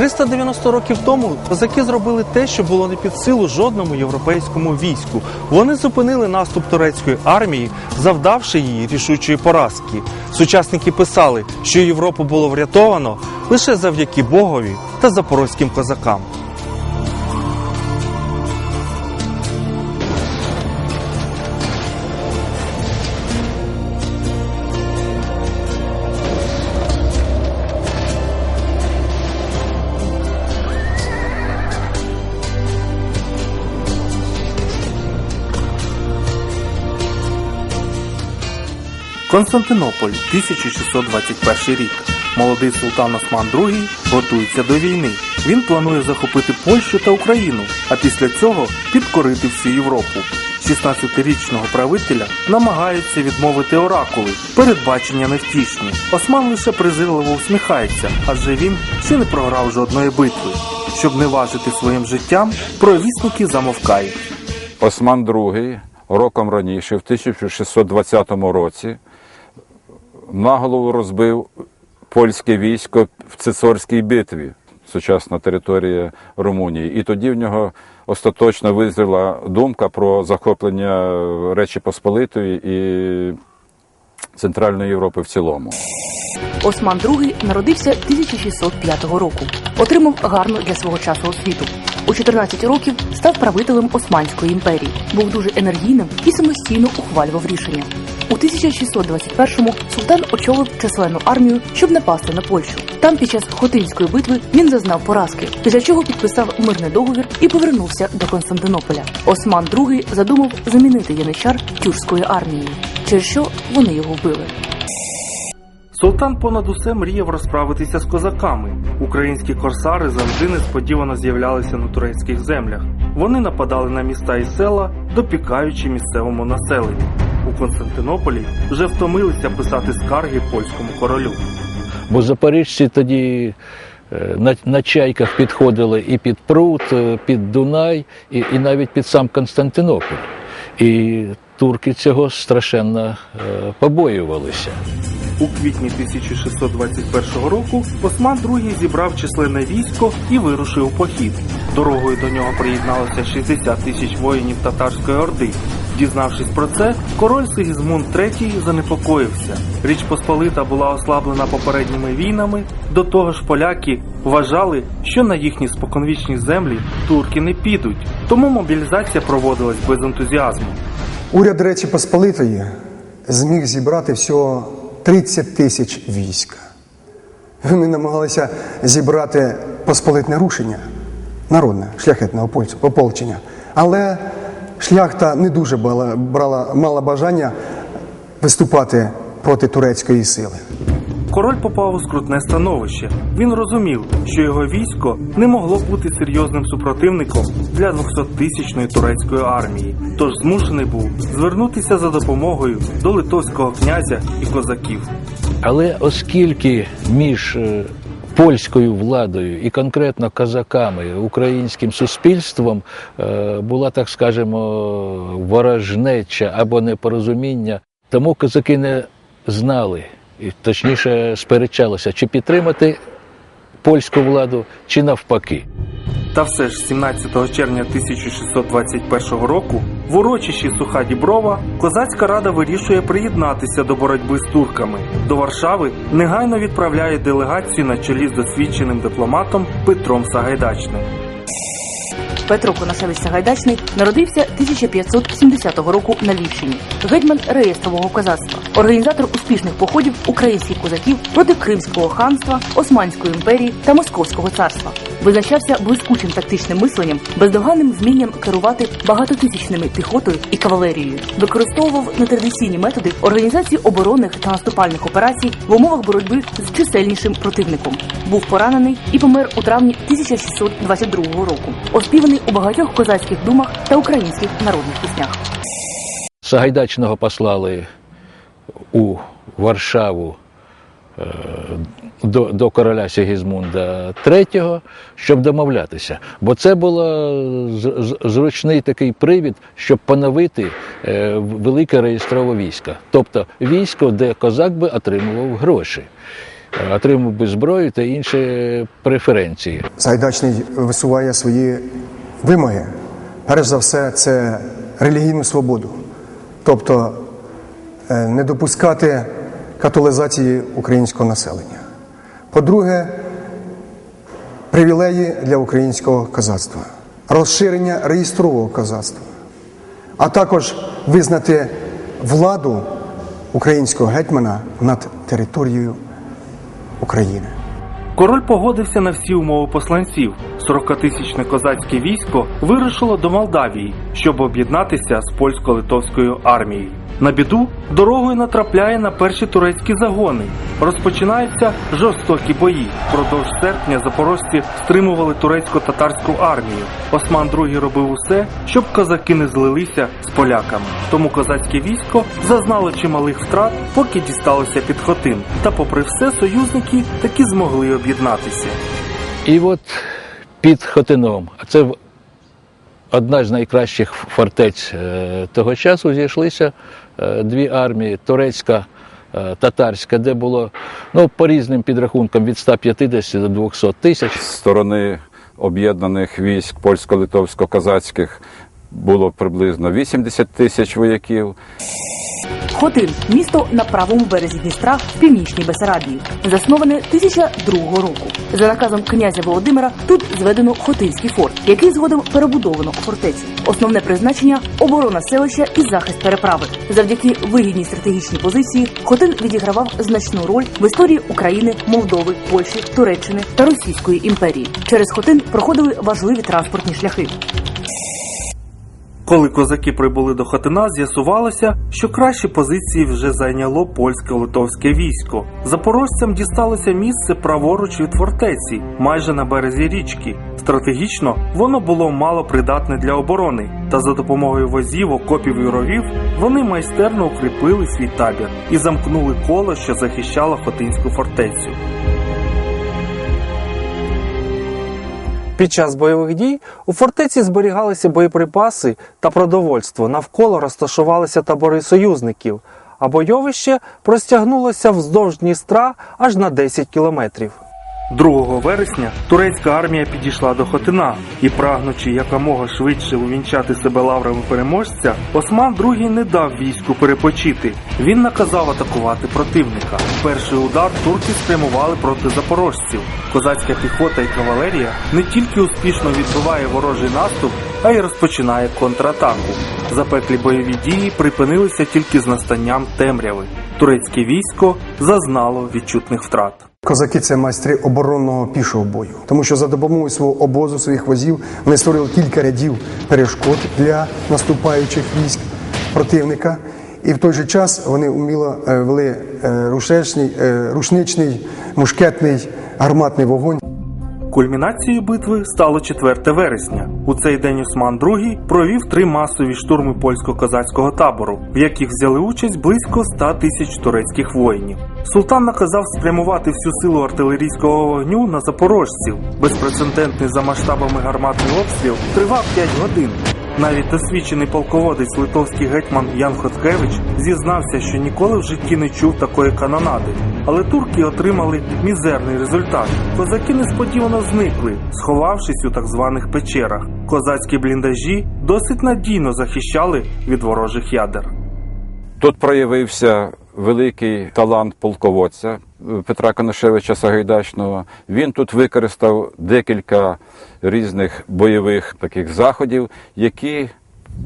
390 років тому козаки зробили те, що було не під силу жодному європейському війську. Вони зупинили наступ турецької армії, завдавши її рішучої поразки. Сучасники писали, що Європу було врятовано лише завдяки Богові та запорозьким козакам. Константинополь, 1621 рік. Молодий султан Осман II готується до війни. Він планує захопити Польщу та Україну, а після цього підкорити всю Європу. 16-річного правителя намагаються відмовити оракули, передбачення невтішні. Осман лише презирливо усміхається, адже він ще не програв жодної битви. Щоб не важити своїм життям, провісники замовкають. Осман II роком раніше, в 1620 році, наголову розбив польське військо в Цицорській битві, сучасна територія Румунії. І тоді в нього остаточно визріла думка про захоплення Речі Посполитої і Центральної Європи в цілому. Осман II народився 1605 року. Отримав гарну для свого часу освіту. У 14 років став правителем Османської імперії. Був дуже енергійним і самостійно ухвалював рішення. У 1621-му султан очолив численну армію, щоб напасти на Польщу. Там під час Хотинської битви він зазнав поразки, після чого підписав мирний договір і повернувся до Константинополя. Осман II задумав замінити яничар тюркською армією, через що вони його вбили. Султан понад усе мріяв розправитися з козаками. Українські корсари завжди несподівано з'являлися на турецьких землях. Вони нападали на міста і села, допікаючи місцевому населенню. У Константинополі вже втомилися писати скарги польському королю. Бо запоріжці тоді е, на, на чайках підходили і під пруд, е, під Дунай, і, і навіть під сам Константинополь. І турки цього страшенно е, побоювалися. У квітні 1621 року Осман II зібрав численне військо і вирушив у похід. Дорогою до нього приєдналося 60 тисяч воїнів татарської орди. Дізнавшись про це, король Сигізмунд III занепокоївся. Річ Посполита була ослаблена попередніми війнами. До того ж, поляки вважали, що на їхні споконвічні землі турки не підуть, тому мобілізація проводилась без ентузіазму. Уряд Речі Посполитої зміг зібрати всього 30 тисяч війська. Вони намагалися зібрати посполитне рушення, народне, шляхетне ополчення. Але шляхта не дуже була, брала, мала бажання виступати проти турецької сили. Король попав у скрутне становище. Він розумів, що його військо не могло бути серйозним супротивником для 200-тисячної турецької армії, тож змушений був звернутися за допомогою до литовського князя і козаків. Але оскільки між е, польською владою і конкретно козаками, українським суспільством е, була, так скажемо, ворожнеча або непорозуміння, тому козаки не знали, і точніше сперечалися, чи підтримати польську владу, чи навпаки. Та все ж 17 червня 1621 року в урочищі Суха Діброва козацька рада вирішує приєднатися до боротьби з турками. До Варшави негайно відправляє делегацію на чолі з досвідченим дипломатом Петром Сагайдачним. Петро Конашевич Сагайдачний народився 1570 року на Львівщині. Гетьман реєстрового козацтва, організатор успішних походів українських козаків проти Кримського ханства, Османської імперії та Московського царства. Визначався блискучим тактичним мисленням, бездоганним вмінням керувати багатотисячними піхотою і кавалерією. Використовував нетрадиційні методи організації оборонних та наступальних операцій в умовах боротьби з чисельнішим противником. Був поранений і помер у травні 1622 року. Оспіваний у багатьох козацьких думах та українських народних піснях. Сагайдачного послали у Варшаву е, до, до короля Сігізмунда III, щоб домовлятися. Бо це був зручний такий привід, щоб поновити е, велике реєстрове військо. Тобто військо, де козак би отримував гроші. е, отримав би зброю та інші преференції. Сайдачний висуває свої вимоги. Перш за все, це релігійну свободу, тобто е, не допускати католизації українського населення. По-друге, привілеї для українського козацтва, розширення реєстрового козацтва, а також визнати владу українського гетьмана над територією України. Король погодився на всі умови посланців. 40-тисячне козацьке військо вирушило до Молдавії, щоб об'єднатися з польсько-литовською армією. На біду дорогою натрапляє на перші турецькі загони. Розпочинаються жорстокі бої. Продовж серпня запорожці стримували турецько-татарську армію. Осман II робив усе, щоб козаки не злилися з поляками. Тому козацьке військо зазнало чималих втрат, поки дісталося під Хотин. Та, попри все, союзники таки змогли об'єднатися. І от під Хотином, а це одна з найкращих фортець е, того часу, зійшлися дві армії турецька. е, Татарська, де було ну, по різним підрахункам від 150 до 200 тисяч. З сторони об'єднаних військ польсько-литовсько-казацьких було приблизно 80 тисяч вояків. Хотин місто на правому березі Дністра в північній Бесарабії, засноване 1002 року. За наказом князя Володимира тут зведено Хотинський форт, який згодом перебудовано у фортецю. Основне призначення оборона селища і захист переправи. Завдяки вигідній стратегічній позиції Хотин відігравав значну роль в історії України, Молдови, Польщі, Туреччини та Російської імперії. Через Хотин проходили важливі транспортні шляхи. Коли козаки прибули до Хотина, з'ясувалося, що кращі позиції вже зайняло польсько-литовське військо. Запорожцям дісталося місце праворуч від фортеці, майже на березі річки. Стратегічно воно було мало придатне для оборони, та за допомогою возів, окопів і ровів вони майстерно укріпили свій табір і замкнули коло, що захищало Хотинську фортецю. Під час бойових дій у фортеці зберігалися боєприпаси та продовольство. Навколо розташувалися табори союзників, а бойовище простягнулося вздовж Дністра аж на 10 кілометрів. 2 вересня турецька армія підійшла до Хотина і, прагнучи якомога швидше увінчати себе лаврами переможця, Осман II не дав війську перепочити. Він наказав атакувати противника. Перший удар турки спрямували проти запорожців. Козацька піхота і кавалерія не тільки успішно відбиває ворожий наступ, а й розпочинає контратаку. Запеклі бойові дії припинилися тільки з настанням темряви. Турецьке військо зазнало відчутних втрат. Козаки це майстри оборонного пішого бою, тому що за допомогою свого обозу, своїх возів, вони створили кілька рядів перешкод для наступаючих військ противника. І в той же час вони вміло е, вели е, рушечний, е, рушничний, мушкетний, гарматний вогонь. Кульмінацією битви стало 4 вересня. У цей день Осман II провів три масові штурми польсько-козацького табору, в яких взяли участь близько 100 тисяч турецьких воїнів. Султан наказав спрямувати всю силу артилерійського вогню на запорожців. Безпрецедентний за масштабами гарматний обстріл тривав 5 годин. Навіть досвідчений полководець литовський гетьман Ян Хоцкевич зізнався, що ніколи в житті не чув такої канонади. Але турки отримали мізерний результат. Козаки несподівано зникли, сховавшись у так званих печерах. Козацькі бліндажі досить надійно захищали від ворожих ядер. Тут проявився великий талант полководця е, Петра Коношевича Сагайдачного. Він тут використав декілька різних бойових таких заходів, які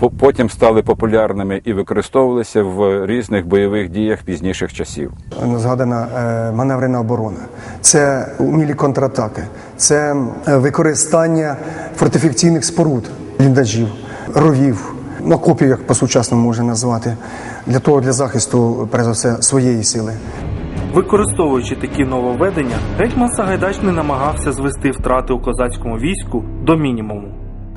по- потім стали популярними і використовувалися в різних бойових діях пізніших часів. Згадана е, маневрена оборона, це умілі контратаки, це е, використання фортифікаційних споруд, бліндажів, ровів, окопів, як по-сучасному можна назвати, для того для захисту, перш за все, своєї сили. Використовуючи такі нововведення, гетьман Сагайдачний намагався звести втрати у козацькому війську до мінімуму.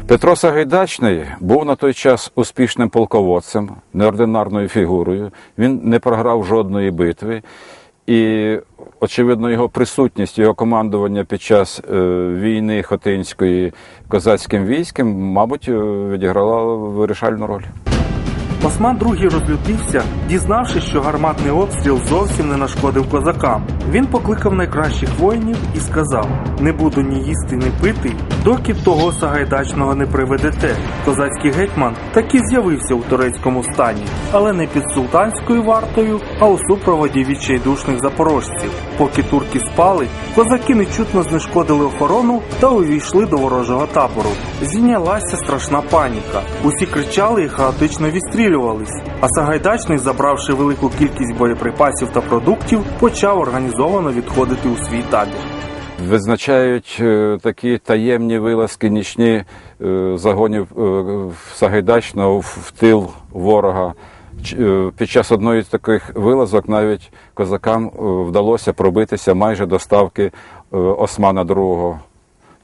Петро Сагайдачний був на той час успішним полководцем, неординарною фігурою. Він не програв жодної битви. І, очевидно, його присутність, його командування під час е, війни Хотинської козацьким військом, мабуть, е, відіграла вирішальну роль. Осман II розлютився, дізнавшись, що гарматний обстріл зовсім не нашкодив козакам. Він покликав найкращих воїнів і сказав: Не буду ні їсти, ні пити, доки того Сагайдачного не приведете. Козацький гетьман таки з'явився у турецькому стані, але не під султанською вартою, а у супроводі відчайдушних запорожців. Поки турки спали, козаки нечутно знешкодили охорону та увійшли до ворожого табору. Зійнялася страшна паніка. Усі кричали і хаотично відстрілювались. А Сагайдачний, забравши велику кількість боєприпасів та продуктів, почав організовано відходити у свій табір. Визначають е, такі таємні вилазки нічні е, загонів е, Сагайдачного в тил ворога. Під час одної з таких вилазок навіть козакам вдалося пробитися майже до ставки Османа II,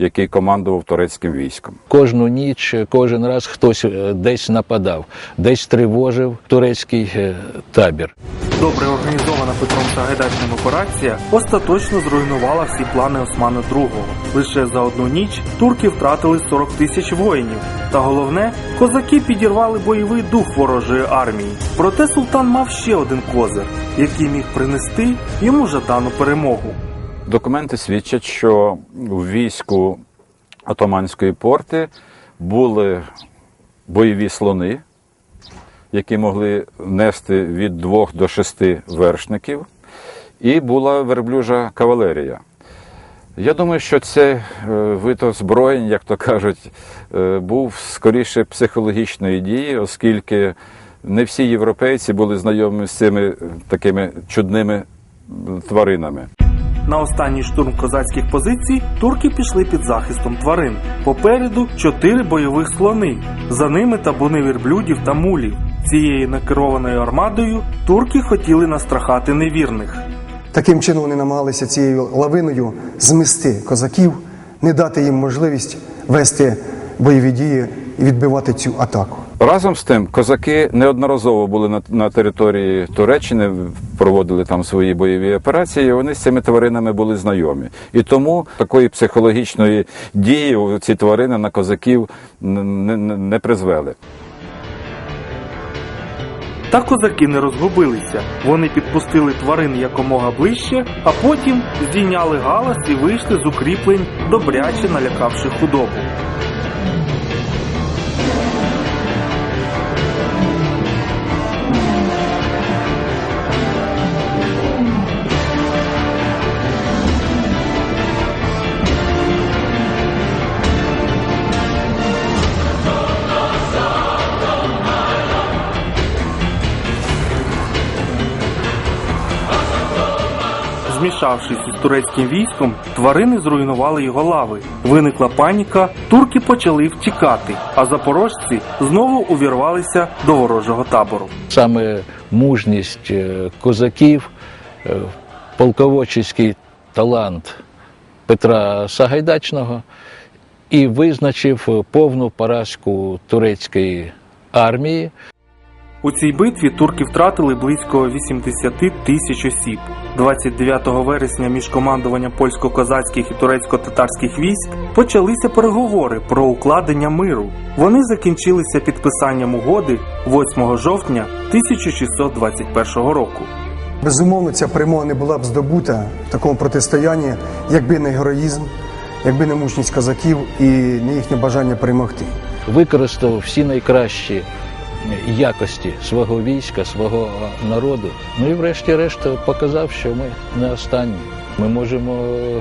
який командував турецьким військом. Кожну ніч, кожен раз хтось е, десь нападав, десь тривожив турецький е, табір. Добре організована Петром Сагайдачним операція остаточно зруйнувала всі плани Османа II. Лише за одну ніч турки втратили 40 тисяч воїнів. Та головне, козаки підірвали бойовий дух ворожої армії. Проте султан мав ще один козир, який міг принести йому жадану перемогу. Документи свідчать, що в війську Отоманської порти були бойові слони, які могли нести від двох до шести вершників, і була верблюжа кавалерія. Я думаю, що цей е, вид озброєнь, як то кажуть, е, був скоріше психологічної дії, оскільки не всі європейці були знайомі з цими такими чудними тваринами. На останній штурм козацьких позицій турки пішли під захистом тварин. Попереду чотири бойових слони, за ними табуни вірблюдів та мулів. Цією накерованою армадою турки хотіли настрахати невірних. Таким чином вони намагалися цією лавиною змести козаків, не дати їм можливість вести бойові дії і відбивати цю атаку. Разом з тим, козаки неодноразово були на, на території Туреччини, проводили там свої бойові операції. і Вони з цими тваринами були знайомі. І тому такої психологічної дії ці тварини на козаків не, не, не призвели. Та козаки не розгубилися. Вони підпустили тварин якомога ближче, а потім здійняли галас і вийшли з укріплень, добряче налякавши худобу. Змішавшись із турецьким військом, тварини зруйнували його лави. Виникла паніка, турки почали втікати, а запорожці знову увірвалися до ворожого табору. Саме мужність е, козаків, е, полководчий талант Петра Сагайдачного і визначив повну поразку турецької армії. У цій битві турки втратили близько 80 тисяч осіб. 29 вересня між командуванням польсько-козацьких і турецько-татарських військ почалися переговори про укладення миру. Вони закінчилися підписанням угоди 8 жовтня 1621 року. Безумовно, ця перемога не була б здобута в такому протистоянні, якби не героїзм, якби не мужність козаків і не їхнє бажання перемогти. використав всі найкращі якості свого війська, свого народу. Ну і врешті-решт показав, що ми не останні. Ми можемо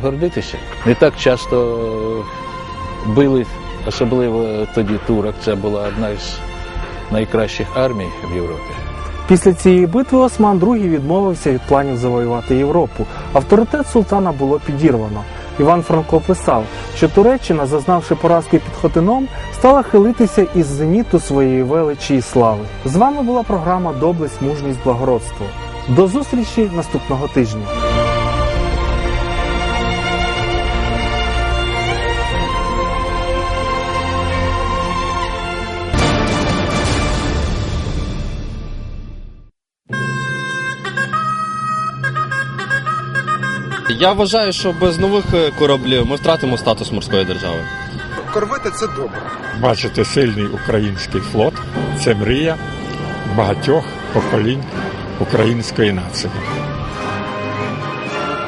гордитися. Не так часто били, особливо тоді турок. Це була одна із найкращих армій в Європі. Після цієї битви Осман II відмовився від планів завоювати Європу. Авторитет султана було підірвано. Іван Франко писав, що Туреччина, зазнавши поразки під Хотином, стала хилитися із зеніту своєї величі і слави. З вами була програма Доблесть, мужність, благородство. До зустрічі наступного тижня. Я вважаю, що без нових е, кораблів ми втратимо статус морської держави. Корвети це добре. бачити сильний український флот це мрія багатьох поколінь української нації.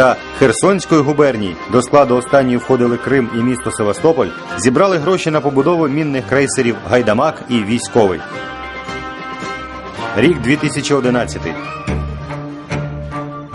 та Херсонської губерній, до складу останньої входили Крим і місто Севастополь, зібрали гроші на побудову мінних крейсерів Гайдамак і Військовий. Рік 2011.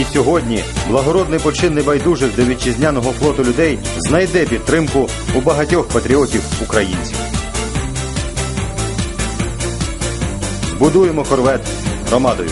і сьогодні благородний почин небайдужих до вітчизняного флоту людей знайде підтримку у багатьох патріотів українців. Будуємо корвет громадою.